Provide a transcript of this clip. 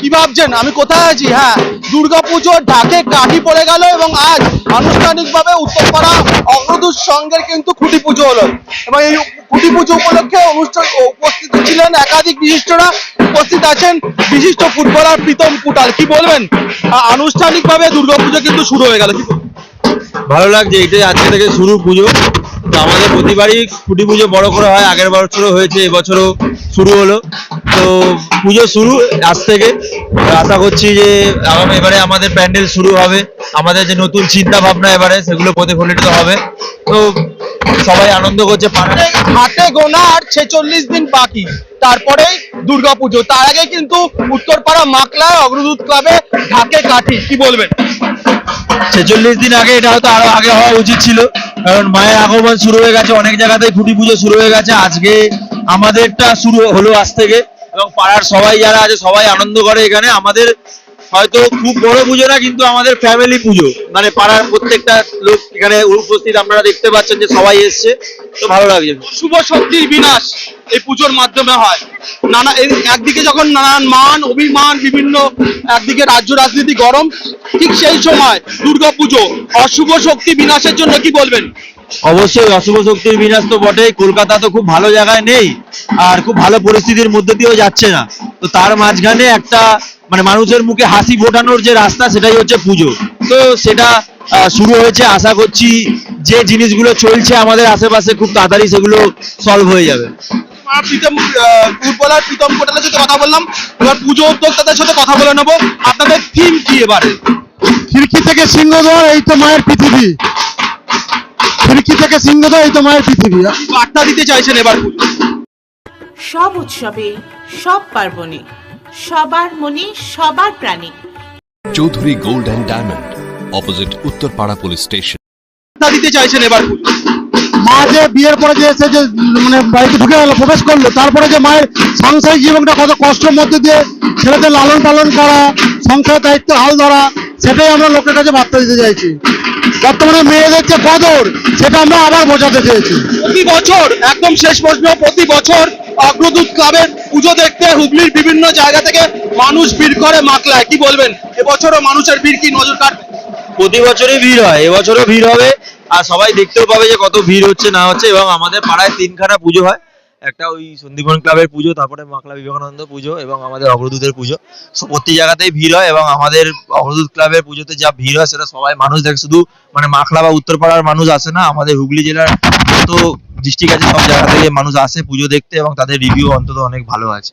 কি ভাবছেন? আমি কোথায় আছি? হ্যাঁ দুর্গাপুজোর ঢাকে কাঠি পড়ে গেল এবং আজ আনুষ্ঠানিকভাবে উত্তরপাড়া অগ্রদূত সংঘের কিন্তু খুঁটি পুজো হলো। এবং এই খুঁটি পুজো উপলক্ষে অনুষ্ঠান উপস্থিত ছিলেন একাধিক বিশিষ্টরা। উপস্থিত আছেন বিশিষ্ট ফুটবলার প্রীতম কুটাল। কি বলবেন? আনুষ্ঠানিকভাবে দুর্গাপুজো কিন্তু শুরু হয়ে গেল। কি ভালো লাগছে, এটাই আজকে থেকে শুরু পুজো। তো আমাদের প্রতিবারই খুঁটি পুজো বড় করে হয়, আগের বছরও হয়েছে, এবছরও শুরু হলো। তো পুজো শুরু আজ থেকে। আশা করছি যে আগামী এবারে আমাদের প্যান্ডেল শুরু হবে। আমাদের যে নতুন চিন্তা ভাবনা এবারে সেগুলো প্রতিফলিত হবে। তো সবাই আনন্দ করছে হাতে গোনা আর ছেচল্লিশ দিন বাকি। তারপরেই দুর্গাপুজো তার আগে কিন্তু উত্তরপাড়া মাকলা অগ্রদূত ক্লাবে ঢাকে কাঠি। কি বলবেন? ছেচল্লিশ দিন আগে এটা হয়তো আরও আগে হওয়া উচিত ছিল। কারণ মায়ের আগমন শুরু হয়ে গেছে অনেক জায়গাতেই খুঁটি পুজো শুরু হয়ে গেছে। আজকে আমাদেরটা শুরু হলো আজ থেকে। এবং পাড়ার সবাই যারা আছে, সবাই আনন্দ করে এখানে। আমাদের হয়তো খুব বড় পুজো না, কিন্তু আমাদের ফ্যামিলি পুজো। মানে পাড়ার প্রত্যেকটা লোক এখানে উপস্থিত, আপনারা দেখতে পাচ্ছেন যে সবাই এসছে। তো ভালো লাগছে। শুভ শক্তির বিনাশ এই পুজোর মাধ্যমে হয়। নানা একদিকে যখন নানান মান, অভিমান, বিভিন্ন একদিকে রাজ্য রাজনীতি গরম, ঠিক সেই সময় দুর্গাপুজো অশুভ শক্তি বিনাশের জন্য কি বলবেন? অবশ্যই অশুভ শক্তির বিনাশ তো বটেই। কলকাতা তো খুব ভালো জায়গায় নেই আর খুব ভালো পরিস্থিতির মধ্যে দিয়েও যাচ্ছে না। তো তার মাঝখানে একটা মানে মানুষের মুখে হাসি ফোটানোর যে রাস্তা সেটাই হচ্ছে পুজো। তো সেটা শুরু হয়েছে আশা করছি যে জিনিসগুলো চলছে আমাদের আশেপাশে খুব তাড়াতাড়ি সেগুলো সলভ হয়ে যাবে। আমার প্রীতম আহ, ফুটবলার প্রীতম কোটালের সাথে কথা বললাম। এবার পুজো উদ্যোক্তাদের সাথে কথা বলে নেব। আপনাদের থিম কি এবারে? খিড়কি থেকে সিংহদ্বার এই তো মায়ের পৃথিবী খিড়কি থেকে সিংহদ্বার এই তো মায়ের পৃথিবী। বার্তা দিতে চাইছেন এবার। সব উৎসবে সব পার্বণে সবার মনে সবার প্রাণে। Chowdhury gold and diamond opposite Uttarpara police station. বার্তা দিতে চাইছেন এবার। মা যে বিয়ের পরে যে এসে যে মানে বাড়িতে ঢুকে গেল প্রবেশ করল তারপরে যে মায়ের সাংসারিক জীবনটা কত কষ্টের মধ্যে দিয়ে ছেলেদের লালন পালন করা সংসারের দায়িত্ব হাল ধরা সেটাই আমরা লোকের কাছে বার্তা দিতে চাইছি। বর্তমানে মেয়েদের যে কদর সেটা আমরা আবার বোঝাতে চেয়েছি। প্রতি বছর একদম শেষ প্রশ্ন প্রতি বছর অগ্রদূত ক্লাবের পুজো দেখতে হুগলির বিভিন্ন জায়গা থেকে মানুষ ভিড় করে মাকলায়। কি বলবেন? এবছরও মানুষের ভিড় কি নজর কাটবে প্রতি বছরই ভিড় হয় এবছরও ভিড় হবে। আর সবাই দেখতেও পাবে যে কত ভিড় হচ্ছে না হচ্ছে এবং আমাদের পাড়ায় তিনখানা পুজো হয়। একটা ওই সন্দীপন ক্লাবের পুজো, তারপরে মাকলা বিবেকানন্দ পুজো এবং আমাদের অগ্রদূতের পুজো। সব প্রতি জায়গাতেই ভিড় হয় এবং আমাদের অগ্রদূত ক্লাবের পুজোতে যা ভিড় হয় সেটা সবাই মানুষ দেখে। শুধু মানে মাখলা বা উত্তরপাড়ার মানুষ আসে না, আমাদের হুগলি জেলার যত ডিস্ট্রিক্ট আছে সব জায়গা থেকে মানুষ আসে পুজো দেখতে এবং তাদের রিভিউ অন্তত অনেক ভালো আছে।